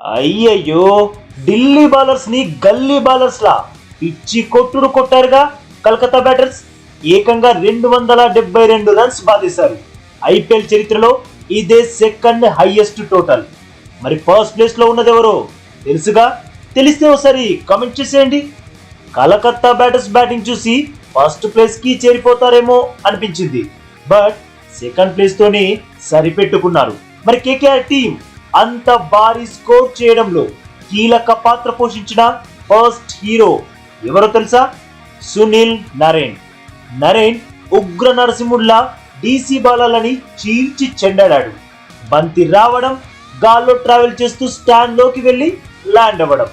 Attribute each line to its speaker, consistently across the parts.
Speaker 1: అయ్యయ్యో ఢిల్లీ బౌలర్స్ని గల్లీ బౌలర్స్ లా పిచ్చి కొట్టుడు కొట్టారుగా కలకత్తా బ్యాటర్స్. ఏకంగా రెండు వందల డెబ్బై రెండు రన్స్ బాధేశారు ఐపీఎల్ చరిత్రలో ఇదే సెకండ్ హైయెస్ట్ టోటల్. మరి ఫస్ట్ ప్లేస్లో ఉన్నది ఎవరు తెలుసుగా? తెలిస్తే ఒకసారి కామెంట్ చేసేయండి. కలకత్తా బ్యాటర్స్ బ్యాటింగ్ చూసి ఫస్ట్ ప్లేస్కి చేరిపోతారేమో అనిపించింది. బట్ సెకండ్ ప్లేస్ తోనే సరిపెట్టుకున్నారు. మరి కేకేఆర్ టీం అంత భారీ స్కోర్ చేయడంలో కీలక పాత్ర పోషించిన ఫస్ట్ హీరో ఎవరో తెలుసా? సునీల్ నరేన్. నరేన్ ఉగ్ర నరసింహుల్లా డీసీ బాలాలని చీల్చి చెండాడాడు. బంతి రావడం గాల్లో ట్రావెల్ చేస్తూ స్టాండ్లోకి వెళ్ళి ల్యాండ్ అవ్వడం.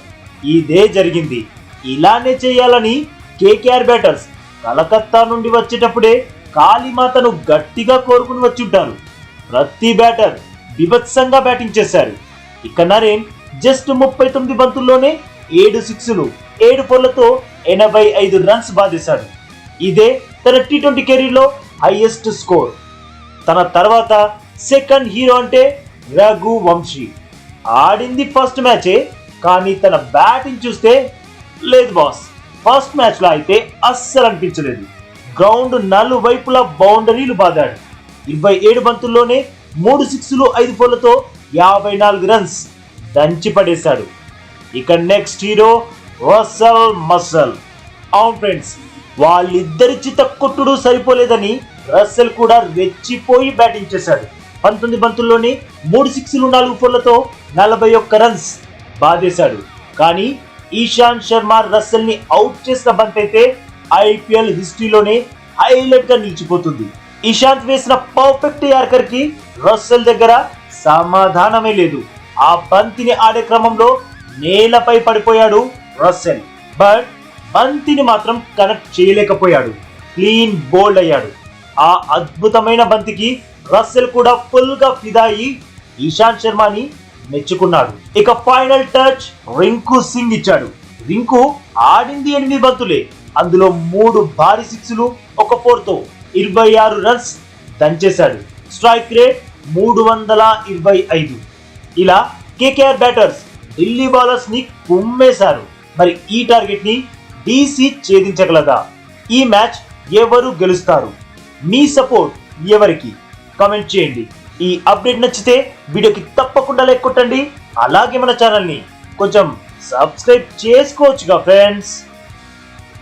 Speaker 1: ఇదే జరిగింది. ఇలానే చేయాలని కేకేఆర్ బ్యాటర్స్ కలకత్తా నుండి వచ్చేటప్పుడే కాళీమాతను గట్టిగా కోరుకుని వచ్చుంటారు ప్రతి బ్యాటర్ బిభత్సంగా బ్యాటింగ్ చేశారు. ఇక నరేన్ జస్ట్ ముప్పై తొమ్మిది బంతుల్లోనే ఏడు సిక్స్లు ఏడు పొల్లతో ఎనభై ఐదు రన్స్ బాధేశాడు ఇదే తన టీ ట్వంటీ కెరీర్లో హైయెస్ట్ స్కోర్. తన తర్వాత సెకండ్ హీరో అంటే రఘు వంశీ. ఆడింది ఫస్ట్ మ్యాచే కానీ తన బ్యాటింగ్ చూస్తే లేదు బాస్ ఫస్ట్ మ్యాచ్లో అయితే అస్సలు అనిపించలేదు. గ్రౌండ్ నలువైపులా బౌండరీలు బాదాడు. ఇరవై ఏడు బంతుల్లోనే మూడు సిక్స్లు ఐదు ఫోర్లతో యాభై నాలుగు రన్స్ దంచి పడేశాడు. ఇక నెక్స్ట్ హీరో రసల్ మసల్ అవును ఫ్రెండ్స్ వాళ్ళిద్దరి చిత్త సరిపోలేదని రస్సెల్ కూడా రెచ్చిపోయి బ్యాటింగ్ చేశాడు. పంతొమ్మిది బంతుల్లోనే మూడు సిక్స్లు నాలుగు ఫోర్లతో నలభై ఒక్క రన్స్ బాధేశాడు కానీ ఈశాంత్ శర్మ రస్సెల్ని అవుట్ చేసిన బంత్ అయితే ఐపీఎల్ హిస్టరీలోనే హైలైట్గా నిలిచిపోతుంది. ఇషాంత్ వేసిన పర్ఫెక్ట్ యార్కర్కి రస్సెల్ దగ్గర సమాధానమే లేదు. ఆ బంతిని ఆడే క్రమంలో నేలపై పడిపోయాడు రస్సెల్. బట్ బంతిని మాత్రం కనెక్ట్ చేయలేకపోయాడు. క్లీన్ బోల్డ్ అయ్యాడు. ఆ అద్భుతమైన బంతికి రస్సెల్ కూడా ఫుల్గా ఫిదా అయి ఇషాంత్ శర్మని మెచ్చుకున్నాడు. ఇక ఫైనల్ టచ్ రింకు సింగ్ ఇచ్చాడు. రింకు ఆడింది ఎనిమిది బంతులే. అందులో మూడు భారీ సిక్స్లు ఒక ఫోర్తో ఇరవై ఆరు రన్స్ దంచేశాడు. స్ట్రైక్ రేట్ మూడు వందల ఇరవై ఐదు. ఇలా కేకేఆర్ బ్యాటర్స్ ఢిల్లీ బౌలర్స్ని కుమ్మేశారు. మరి ఈ టార్గెట్ని డీసీ ఛేదించగలదా? ఈ మ్యాచ్ ఎవరు గెలుస్తారు? మీ సపోర్ట్ ఎవరికి? కామెంట్ చేయండి. ఈ అప్డేట్ నచ్చితే వీడియోకి తప్పకుండా లైక్ కొట్టండి. అలాగే మన ఛానల్ని కొంచెం సబ్స్క్రైబ్ చేసుకోవచ్చుగా ఫ్రెండ్స్.